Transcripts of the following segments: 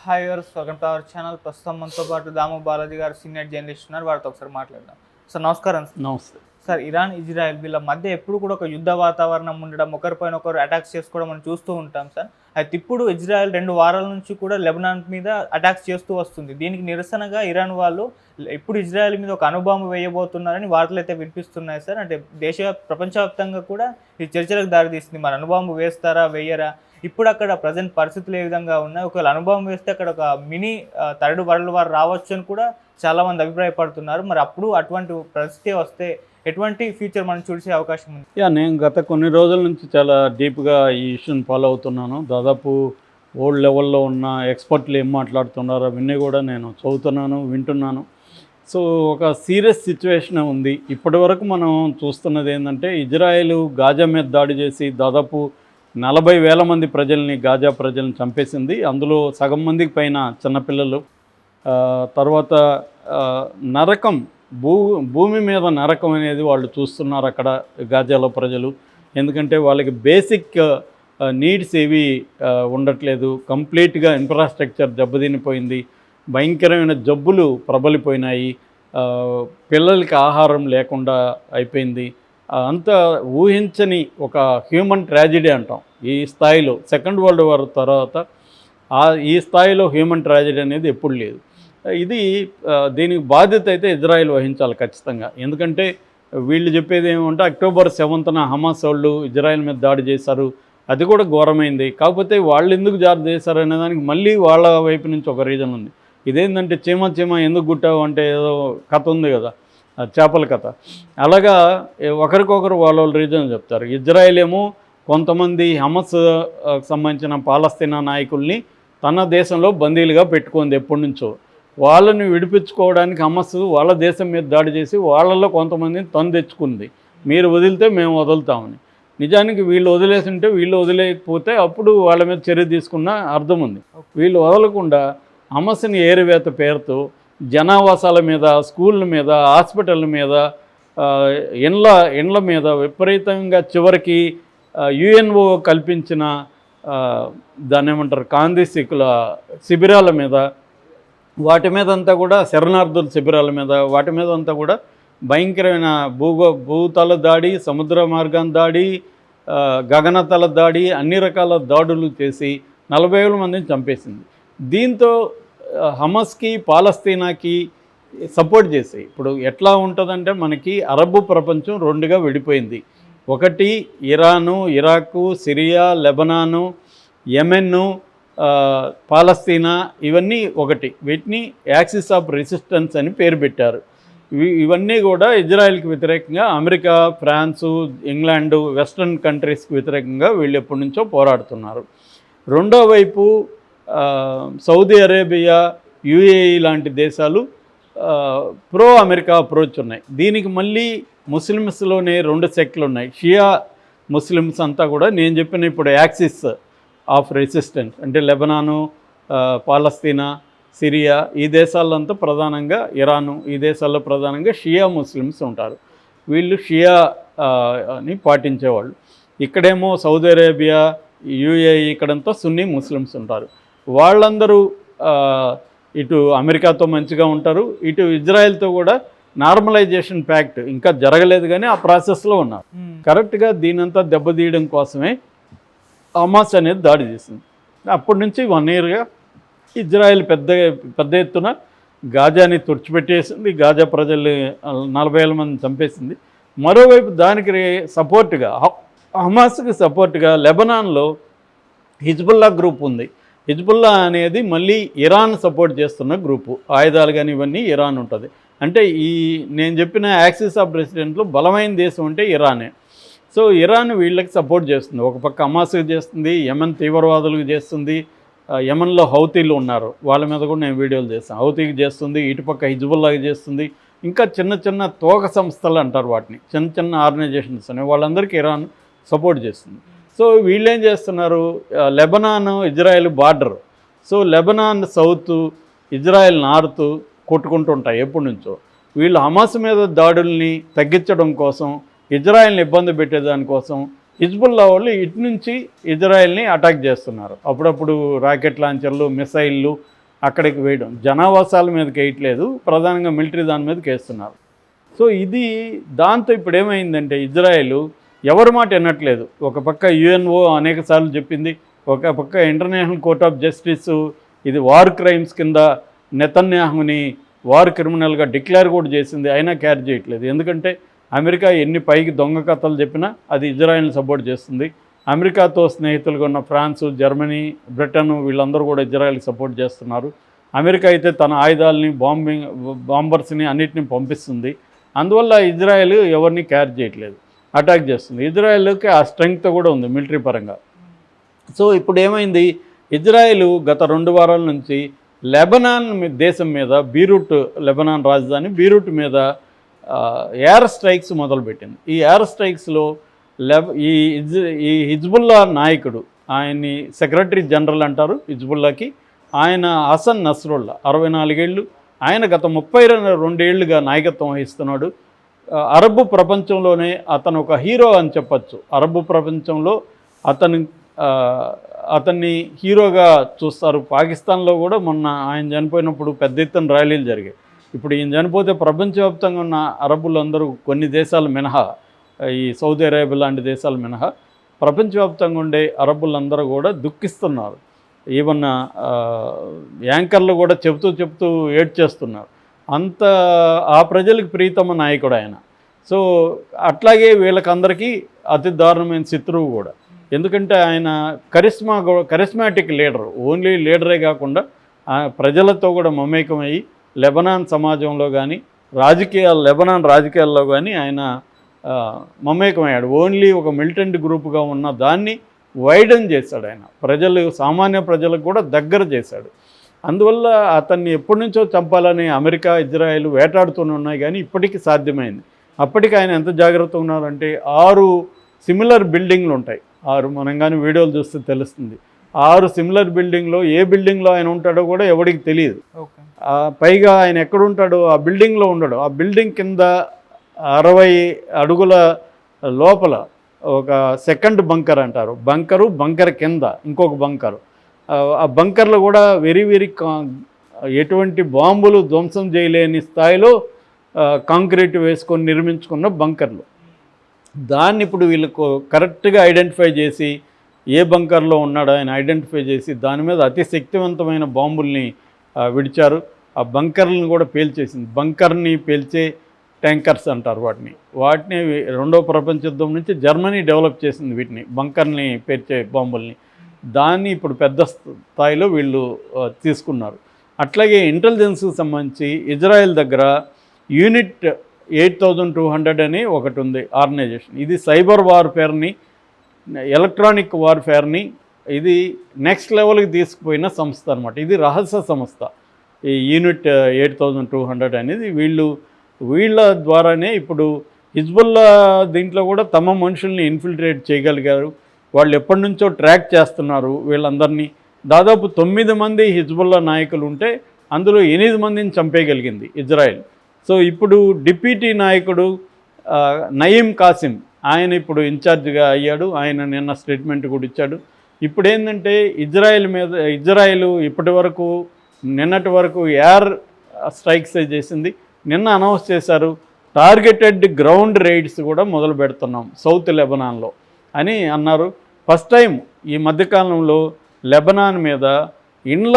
Hi viewers welcome to our channel ప్రస్తుతం మనతో పాటు దాము బాలాజీ గారు సీనియర్ జర్నలిస్ట్ ఉన్నారు. వారితో ఒకసారి మాట్లాడదాం. సార్ నమస్కారం సార్. నమస్తే. సార్ ఇరాన్ ఇజ్రాయెల్ వీళ్ళ మధ్య ఎప్పుడు కూడా ఒక యుద్ధ వాతావరణం ఉండడం ఒకరిపైన ఒకరు అటాక్స్ చేసుకోవడం మనం చూస్తూ ఉంటాం సార్ అయితే ఇప్పుడు ఇజ్రాయెల్ రెండు వారాల నుంచి కూడా లెబనాన్ మీద అటాక్స్ చేస్తూ వస్తుంది. దీనికి నిరసనగా ఇరాన్ వాళ్ళు ఇప్పుడు ఇజ్రాయెల్ మీద ఒక అనుబాంబు వేయబోతున్నారని వార్తలు అయితే వినిపిస్తున్నాయి సార్. అంటే దేశ ప్రపంచవ్యాప్తంగా కూడా ఈ చర్చలకు దారితీస్తుంది మరి అనుబాంబు వేస్తారా వేయరా? ఇప్పుడు అక్కడ ప్రజెంట్ పరిస్థితులు ఏ విధంగా ఉన్నాయి? ఒకవేళ అనుభవం వేస్తే అక్కడ ఒక మినీ తరడు థర్డ్ వరల్డ్ వార్ రావచ్చు అని కూడా చాలా మంది అభిప్రాయపడుతున్నారు. మరి అప్పుడు అటువంటి పరిస్థితి వస్తే ఎటువంటి ఫ్యూచర్ మనం చూసే అవకాశం ఉంది? యా నేను గత కొన్ని రోజుల నుంచి చాలా డీప్గా ఈ ఇష్యూని ఫాలో అవుతున్నాను. దాదాపు ఓల్డ్ లెవెల్లో ఉన్న ఎక్స్పర్ట్లు ఏం మాట్లాడుతున్నారో అవన్నీ కూడా నేను చదువుతున్నాను వింటున్నాను. సో ఒక సీరియస్ సిచ్యువేషన్ ఉంది. ఇప్పటి వరకు మనం చూస్తున్నది ఏంటంటే ఇజ్రాయెల్ గాజా మీద దాడి చేసి దాదాపు నలభై వేల మంది ప్రజల్ని గాజా ప్రజల్ని చంపేసింది. అందులో సగం మందికి పైన చిన్నపిల్లలు. తర్వాత నరకం భూ భూమి మీద నరకం అనేది వాళ్ళు చూస్తున్నారు అక్కడ గాజాలో ప్రజలు. ఎందుకంటే వాళ్ళకి బేసిక్ నీడ్స్ ఏవి ఉండట్లేదు. కంప్లీట్గా ఇన్ఫ్రాస్ట్రక్చర్ దెబ్బతినిపోయింది. భయంకరమైన జబ్బులు ప్రబలిపోయినాయి. పిల్లలకి ఆహారం లేకుండా అయిపోయింది. అంత ఊహించని ఒక హ్యూమన్ ట్రాజిడీ అంటాం ఈ స్థాయిలో. సెకండ్ వరల్డ్ వార్ తర్వాత ఈ స్థాయిలో హ్యూమన్ ట్రాజిడీ అనేది ఎప్పుడు లేదు. ఇది దీనికి బాధ్యత అయితే ఇజ్రాయెల్ వహించాలి ఖచ్చితంగా. ఎందుకంటే వీళ్ళు చెప్పేది ఏమంటే అక్టోబర్ సెవెంత్న హమాస్ వాళ్ళు ఇజ్రాయెల్ మీద దాడి చేశారు. అది కూడా ఘోరమైంది. కాకపోతే వాళ్ళు ఎందుకు దాడి చేశారు అనే దానికి మళ్ళీ వాళ్ళ వైపు నుంచి ఒక రీజన్ ఉంది. ఇదేంటంటే చీమ చీమ ఎందుకు గుట్టావు అంటే ఏదో కథ ఉంది కదా. చేపల కథ. అలాగా ఒకరికొకరు వాళ్ళ రీజన్ చెప్తారు. ఇజ్రాయెల్ ఏమో కొంతమంది హమస్ సంబంధించిన పాలస్తీనా నాయకుల్ని తన దేశంలో బందీలుగా పెట్టుకుంది ఎప్పటి నుంచో. వాళ్ళని విడిపించుకోవడానికి హమస్ వాళ్ళ దేశం మీద దాడి చేసి వాళ్ళల్లో కొంతమందిని తను తెచ్చుకుంది. మీరు వదిలితే మేము వదులుతామని. నిజానికి వీళ్ళు వదిలేసింటే వీళ్ళు వదిలేకపోతే అప్పుడు వాళ్ళ మీద చర్య తీసుకున్న అర్థం ఉంది. వీళ్ళు వదలకుండా హమస్ని ఏరివేత పేరుతో జనావాసాల మీద స్కూళ్ళ మీద హాస్పిటల్ మీద ఇండ్ల ఇండ్ల మీద విపరీతంగా చివరికి యుఎన్ఓ కల్పించిన దాన్ని ఏమంటారు కాంధీ సిక్కుల శిబిరాల మీద వాటి మీద అంతా కూడా శరణార్థుల శిబిరాల మీద వాటి మీద అంతా కూడా భయంకరమైన భూగో భూతల దాడి సముద్ర మార్గం దాడి గగనతల దాడి అన్ని రకాల దాడులు చేసి నలభై వేల మందిని చంపేసింది. దీంతో హమస్కి పాలస్తీనాకి సపోర్ట్ చేసి ఇప్పుడు ఎట్లా ఉంటుందంటే మనకి అరబ్ ప్రపంచం రెండుగా విడిపోయింది. ఒకటి ఇరాను ఇరాకు సిరియా లెబనాను యెమెన్ను పాలస్తీనా ఇవన్నీ ఒకటి. వీటిని యాక్సిస్ ఆఫ్ రెసిస్టెన్స్ అని పేరు పెట్టారు. ఇవన్నీ కూడా ఇజ్రాయెల్కి వ్యతిరేకంగా అమెరికా ఫ్రాన్సు ఇంగ్లాండ్ వెస్ట్రన్ కంట్రీస్కి వ్యతిరేకంగా వీళ్ళు ఎప్పటి నుంచో పోరాడుతున్నారు. రెండో వైపు సౌదీ అరేబియా యుఏఈ లాంటి దేశాలు ప్రో అమెరికా అప్రోచ్ ఉన్నాయి. దీనికి మళ్ళీ ముస్లిమ్స్లోనే రెండు సెక్లు ఉన్నాయి షియా ముస్లిమ్స్ అంతా కూడా నేను చెప్పిన ఇప్పుడు యాక్సిస్ ఆఫ్ రెసిస్టెన్స్. అంటే లెబనాను పాలస్తీనా సిరియా ఈ దేశాలంతా ప్రధానంగా ఇరాను ఈ దేశాల్లో ప్రధానంగా షియా ముస్లిమ్స్ ఉంటారు. వీళ్ళు షియా అని పాటించేవాళ్ళు. ఇక్కడేమో సౌదీ అరేబియా యుఏఈ ఇక్కడంతా సున్నీ ముస్లిమ్స్ ఉంటారు. వాళ్ళందరూ ఇటు అమెరికాతో మంచిగా ఉంటారు. ఇటు ఇజ్రాయెల్తో కూడా నార్మలైజేషన్ ప్యాక్ట్ ఇంకా జరగలేదు కానీ ఆ ప్రాసెస్లో ఉన్నారు. కరెక్ట్గా దీనంతా దెబ్బతీయడం కోసమే హమాస్ అనేది దాడి చేసింది. అప్పటి నుంచి వన్ ఇయర్గా ఇజ్రాయెల్ పెద్ద పెద్ద ఎత్తున గాజాని తుడిచిపెట్టేసింది. గాజా ప్రజలు నలభై వేల మంది చంపేసింది. మరోవైపు దానికి సపోర్ట్గా హమాస్కి సపోర్ట్గా లెబనాన్లో హిజ్బుల్లా గ్రూప్ ఉంది. హిజ్బుల్లా అనేది మళ్ళీ ఇరాన్ సపోర్ట్ చేస్తున్న గ్రూపు. ఆయుధాలు కానీ ఇవన్నీ ఇరాన్ ఉంటుంది. అంటే ఈ నేను చెప్పిన యాక్సిస్ ఆఫ్ ప్రెసిడెంట్లు బలమైన దేశం అంటే ఇరానే. సో ఇరాన్ వీళ్ళకి సపోర్ట్ చేస్తుంది. ఒక పక్క హమాస్కి చేస్తుంది యమన్ తీవ్రవాదులకు చేస్తుంది యమన్లో హౌతీలు ఉన్నారు. వాళ్ళ మీద కూడా నేను వీడియోలు చేస్తాను హౌతీకి చేస్తుంది ఇటుపక్క హిజ్బుల్లాకి చేస్తుంది. ఇంకా చిన్న చిన్న తోక సంస్థలు అంటారు వాటిని. చిన్న చిన్న ఆర్గనైజేషన్స్ అనేవి వాళ్ళందరికీ ఇరాన్ సపోర్ట్ చేస్తుంది. సో వీళ్ళు ఏం చేస్తున్నారు Lebanon Israel border. So Lebanon south Israel north కొట్టుకుంటుంటాయి ఎప్పటి నుంచో. వీళ్ళు హమాస్ మీద దాడుల్ని తగ్గించడం కోసం ఇజ్రాయెల్ని ఇబ్బంది పెట్టేదానికోసం హిజ్బుల్లా వాళ్ళు ఇటు నుంచి ఇజ్రాయెల్ని అటాక్ చేస్తున్నారు. అప్పుడప్పుడు రాకెట్ లాంచర్లు మిసైళ్ళు అక్కడికి వేయడం. జనావాసాల మీదకి వేయట్లేదు. ప్రధానంగా మిలిటరీ దాని మీదకి వేస్తున్నారు. సో ఇది దాంతో ఇప్పుడు ఏమైందంటే ఇజ్రాయెల్ ఎవరి మాట వినట్లేదు. ఒక పక్క యుఎన్ఓ అనేక సార్లు చెప్పింది. ఒక పక్క ఇంటర్నేషనల్ కోర్ట్ ఆఫ్ జస్టిస్ ఇది వార్ క్రైమ్స్ కింద నెతన్యాహుని వార్ క్రిమినల్గా డిక్లేర్ కూడా చేసింది. అయినా క్యారీ చేయట్లేదు. ఎందుకంటే అమెరికా ఎన్ని పైకి దొంగ కథలు చెప్పినా అది ఇజ్రాయెల్ని సపోర్ట్ చేస్తుంది. అమెరికాతో స్నేహితులుగా ఉన్న ఫ్రాన్స్ జర్మనీ బ్రిటన్ వీళ్ళందరూ కూడా ఇజ్రాయెల్కి సపోర్ట్ చేస్తున్నారు. అమెరికా అయితే తన ఆయుధాలని బాంబింగ్ బాంబర్స్ని అన్నిటిని పంపిస్తుంది. అందువల్ల ఇజ్రాయెల్ ఎవరిని క్యారీ చేయట్లేదు. అటాక్ చేస్తుంది. ఇజ్రాయెల్కి ఆ స్ట్రెంగ్త్ కూడా ఉంది మిలిటరీ పరంగా. సో ఇప్పుడు ఏమైంది? ఇజ్రాయెల్ గత రెండు వారాల నుంచి లెబనాన్ దేశం మీద బీరూట్ లెబనాన్ రాజధాని బీరూట్ మీద ఎయిర్ స్ట్రైక్స్ మొదలుపెట్టింది. ఈ ఎయిర్ స్ట్రైక్స్లో లెబ్ ఈ ఇజ్ ఈ హిజ్బుల్లా నాయకుడు ఆయన్ని సెక్రటరీ జనరల్ అంటారు హిజ్బుల్లాకి ఆయన హసన్ నస్రుల్లా అరవై నాలుగేళ్ళు ఆయన గత ముప్పై రెండు రెండేళ్ళుగా నాయకత్వం వహిస్తున్నాడు. అరబ్ ప్రపంచంలోనే అతను ఒక హీరో అని చెప్పచ్చు. అరబ్ ప్రపంచంలో అతను అతన్ని హీరోగా చూస్తారు. పాకిస్తాన్లో కూడా మొన్న ఆయన చనిపోయినప్పుడు పెద్ద ఎత్తున ర్యాలీలు జరిగాయి. ఇప్పుడు ఈయన చనిపోతే ప్రపంచవ్యాప్తంగా ఉన్న అరబులందరూ కొన్ని దేశాలు మినహా ఈ సౌదీ అరేబియా లాంటి దేశాలు మినహా ప్రపంచవ్యాప్తంగా ఉండే అరబ్బులందరూ కూడా దుఃఖిస్తున్నారు. ఈవెన్ యాంకర్లు కూడా చెబుతూ చెబుతూ ఏడ్ చేస్తున్నారు. అంత ఆ ప్రజలకు ప్రీతమ నాయకుడు ఆయన. సో అట్లాగే వీళ్ళకందరికీ అతి దారుణమైన శత్రువు కూడా. ఎందుకంటే ఆయన కరిస్మా కరిస్మాటిక్ లీడర్ ఓన్లీ లీడరే కాకుండా ప్రజలతో కూడా మమేకమయ్యి లెబనాన్ సమాజంలో కానీ రాజకీయాలు లెబనాన్ రాజకీయాల్లో కానీ ఆయన మమేకమయ్యాడు. ఓన్లీ ఒక మిలిటెంట్ గ్రూప్గా ఉన్న దాన్ని వైడన్ చేశాడు ఆయన. ప్రజలు సామాన్య ప్రజలకు కూడా దగ్గర చేశాడు. అందువల్ల అతన్ని ఎప్పటి నుంచో చంపాలని అమెరికా ఇజ్రాయెల్ వేటాడుతూనే ఉన్నాయి కానీ ఇప్పటికీ సాధ్యమైంది. అప్పటికి ఆయన ఎంత జాగ్రత్తగా ఉన్నారంటే ఆరు సిమిలర్ బిల్డింగ్లు ఉంటాయి. ఆరు మనం కానీ వీడియోలు చూస్తే తెలుస్తుంది. ఆరు సిమిలర్ బిల్డింగ్లో ఏ బిల్డింగ్లో ఆయన ఉంటాడో కూడా ఎవరికి తెలియదు పైగా ఆయన ఎక్కడ ఉంటాడో ఆ బిల్డింగ్లో ఉండడు. ఆ బిల్డింగ్ కింద అరవై అడుగుల లోపల ఒక సెకండ్ బంకర్ అంటారు. బంకరు బంకర్ కింద ఇంకొక బంకరు. ఆ- బంకర్లు కూడా వెరీ వెరీ ఎటువంటి బాంబులు ధ్వంసం చేయలేని స్థాయిలో కాంక్రీట్ వేసుకొని నిర్మించుకున్న బంకర్లు. దాన్ని ఇప్పుడు వీళ్ళకు కరెక్ట్గా ఐడెంటిఫై చేసి ఏ బంకర్లో ఉన్నాడో ఆయన ఐడెంటిఫై చేసి దాని మీద అతి శక్తివంతమైన బాంబుల్ని విడిచారు. ఆ బంకర్లను కూడా పేల్చేసింది. బంకర్ని పేల్చే ట్యాంకర్స్ అంటారు వాటిని. వాటిని రెండో ప్రపంచ యుద్ధం నుంచి జర్మనీ డెవలప్ చేసింది వీటిని బంకర్ని పేర్చే బాంబుల్ని. దాన్ని ఇప్పుడు పెద్ద స్థాయిలో వీళ్ళు తీసుకున్నారు. అట్లాగే ఇంటెలిజెన్స్కి సంబంధించి ఇజ్రాయెల్ దగ్గర unit eight thousand two hundred అని ఒకటి ఉంది ఆర్గనైజేషన్. ఇది సైబర్ వార్ఫేర్ని ఎలక్ట్రానిక్ వార్ఫేర్ని ఇది నెక్స్ట్ లెవెల్కి తీసుకుపోయిన సంస్థ అనమాట ఇది రహస్య సంస్థ. ఈ unit eight thousand two hundred అనేది వీళ్ళు వీళ్ళ ద్వారానే ఇప్పుడు హిజ్బుల్లా దీంట్లో కూడా తమ మనుషుల్ని ఇన్ఫిల్ట్రేట్ చేయగలిగారు. వాళ్ళు ఎప్పటి నుంచో ట్రాక్ చేస్తున్నారు వీళ్ళందరినీ. దాదాపు తొమ్మిది మంది హిజ్బుల్లా నాయకులు ఉంటే అందులో ఎనిమిది మందిని చంపేయగలిగింది ఇజ్రాయెల్. సో ఇప్పుడు డిప్యూటీ నాయకుడు నయీం కాసిం ఆయన ఇప్పుడు ఇన్ఛార్జిగా అయ్యాడు. ఆయన నిన్న స్టేట్మెంట్ కూడా ఇచ్చాడు. ఇప్పుడు ఏంటంటే ఇజ్రాయెల్ మీద ఇజ్రాయెల్ ఇప్పటి వరకు నిన్నటి వరకు ఎయిర్ స్ట్రైక్స్ చేసింది. నిన్న అనౌన్స్ చేశారు టార్గెటెడ్ గ్రౌండ్ రైడ్స్ కూడా మొదలు పెడుతున్నాం సౌత్ లెబనాన్లో అని అన్నారు. ఫస్ట్ టైం ఈ మధ్యకాలంలో లెబనాన్ మీద ఇండ్ల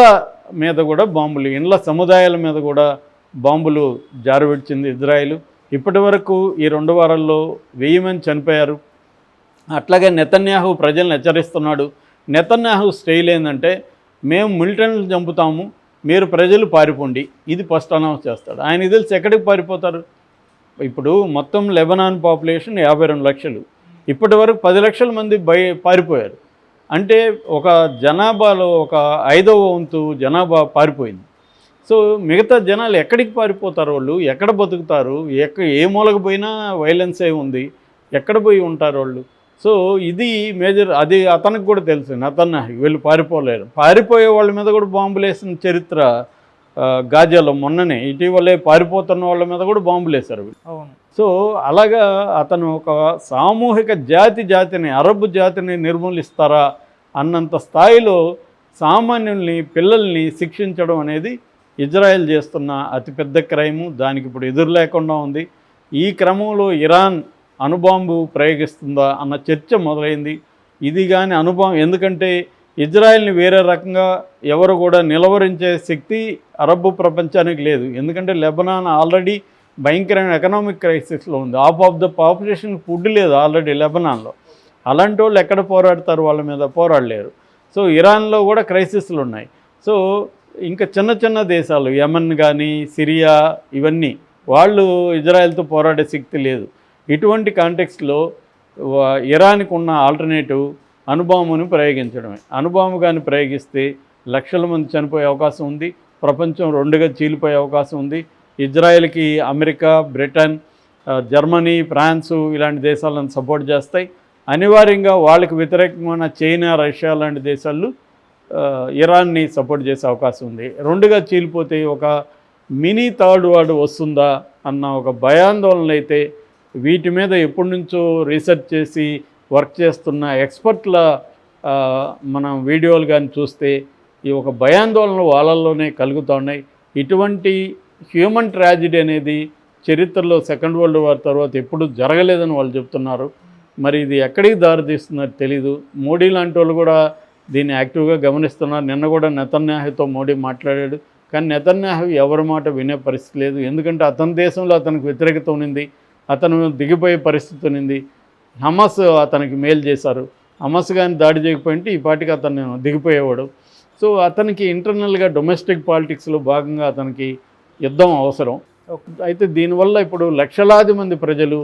మీద కూడా బాంబులు ఇండ్ల సముదాయాల మీద కూడా బాంబులు జారవిడ్చింది ఇజ్రాయెల్. ఇప్పటి వరకు ఈ రెండు వారాల్లో వెయ్యి మంది చనిపోయారు. అట్లాగే నెతన్యాహు ప్రజలను హెచ్చరిస్తున్నాడు. నెతన్యాహు స్టైల్ ఏంటంటే మేము మిలిటెంట్లు చంపుతాము మీరు ప్రజలు పారిపోండి. ఇది ఫస్ట్ అనౌన్స్ చేస్తాడు. ఆయన తెలిసి ఎక్కడికి పారిపోతారు? ఇప్పుడు మొత్తం లెబనాన్ పాపులేషన్ యాభై రెండు లక్షలు. ఇప్పటి వరకు పది లక్షల మంది బయ పారిపోయారు. అంటే ఒక జనాభాలో ఒక ఐదవ వంతు జనాభా పారిపోయింది. సో మిగతా జనాలు ఎక్కడికి పారిపోతారు వాళ్ళు? ఎక్కడ బతుకుతారు? ఎక్క ఏ మూలకు పోయినా వైలెన్సే ఉంది? ఎక్కడ పోయి ఉంటారు వాళ్ళు? సో ఇది మేజర్ అది అతనికి కూడా తెలుసు అతను వీళ్ళు పారిపోలేరు. పారిపోయే వాళ్ళ మీద కూడా బాంబులు వేసిన చరిత్ర గాజాలో మొన్ననే. ఇటీవలే పారిపోతున్న వాళ్ళ మీద కూడా బాంబులు వేశారు అవును. సో అలాగా అతను ఒక సామూహిక జాతి జాతిని అరబ్ జాతిని నిర్మూలిస్తారా అన్నంత స్థాయిలో సామాన్యుల్ని పిల్లల్ని శిక్షించడం అనేది ఇజ్రాయెల్ చేస్తున్న అతిపెద్ద క్రైము దానికి ఇప్పుడు ఎదురు లేకుండా ఉంది. ఈ క్రమంలో ఇరాన్ అణుబాంబు ప్రయోగిస్తుందా అన్న చర్చ మొదలైంది. ఇది కానీ అనుభవం ఎందుకంటే ఇజ్రాయెల్ని వేరే రకంగా ఎవరు కూడా నిలవరించే శక్తి అరబ్ ప్రపంచానికి లేదు. ఎందుకంటే లెబనాన్ ఆల్రెడీ భయంకరమైన ఎకనామిక్ క్రైసిస్లో ఉంది. Half of the population food లేదు ఆల్రెడీ లెబనాన్లో. అలాంటి వాళ్ళు ఎక్కడ పోరాడతారు? వాళ్ళ మీద పోరాడలేరు. సో ఇరాన్లో కూడా క్రైసిస్లు ఉన్నాయి. సో ఇంకా చిన్న చిన్న దేశాలు యమన్ కానీ సిరియా ఇవన్నీ వాళ్ళు ఇజ్రాయెల్తో పోరాడే శక్తి లేదు. ఇటువంటి కాంటెక్స్లో ఇరాన్కి ఉన్న ఆల్టర్నేటివ్ అణుబాంబును ప్రయోగించడమే. అనుభవము కానీ ప్రయోగిస్తే లక్షల మంది చనిపోయే అవకాశం ఉంది ప్రపంచం రెండుగా చీలిపోయే అవకాశం ఉంది. ఇజ్రాయెల్కి అమెరికా బ్రిటన్ జర్మనీ ఫ్రాన్సు ఇలాంటి దేశాలను సపోర్ట్ చేస్తాయి. అనివార్యంగా వాళ్ళకి వ్యతిరేకమైన చైనా రష్యా లాంటి దేశాలు ఇరాన్ని సపోర్ట్ చేసే అవకాశం ఉంది. రెండుగా చీలిపోతే ఒక మినీ థర్డ్ వార్డ్ వస్తుందా అన్న ఒక భయాందోళన అయితే వీటి మీద ఎప్పటి నుంచో రీసెర్చ్ చేసి వర్క్ చేస్తున్న ఎక్స్పర్ట్ల మనం వీడియోలు కానీ చూస్తే ఈ ఒక భయాందోళనలు వాళ్ళల్లోనే కలుగుతూ ఉన్నాయి. ఇటువంటి హ్యూమన్ ట్రాజిడీ అనేది చరిత్రలో సెకండ్ వరల్డ్ వార్ తర్వాత ఎప్పుడు జరగలేదని వాళ్ళు చెప్తున్నారు. మరి ఇది ఎక్కడికి దారితీస్తున్నది తెలీదు. మోడీ లాంటి వాళ్ళు కూడా దీన్ని యాక్టివ్గా గమనిస్తున్నారు. నిన్న కూడా నెతన్యాహుతో మోడీ మాట్లాడాడు. కానీ నెతన్యాహు ఎవరి మాట వినే పరిస్థితి లేదు. ఎందుకంటే అతని దేశంలో అతనికి వ్యతిరేకత ఉన్నింది అతను దిగిపోయే పరిస్థితి ఉన్నింది హమస్ అతనికి మేలు చేశారు. హమస్ కానీ దాడి చేయకపోయింటే ఈ పాటికి అతను దిగిపోయేవాడు. సో అతనికి ఇంటర్నల్గా డొమెస్టిక్ పాలిటిక్స్లో భాగంగా అతనికి యుద్ధం అవసరం. అయితే దీనివల్ల ఇప్పుడు లక్షలాది మంది ప్రజలు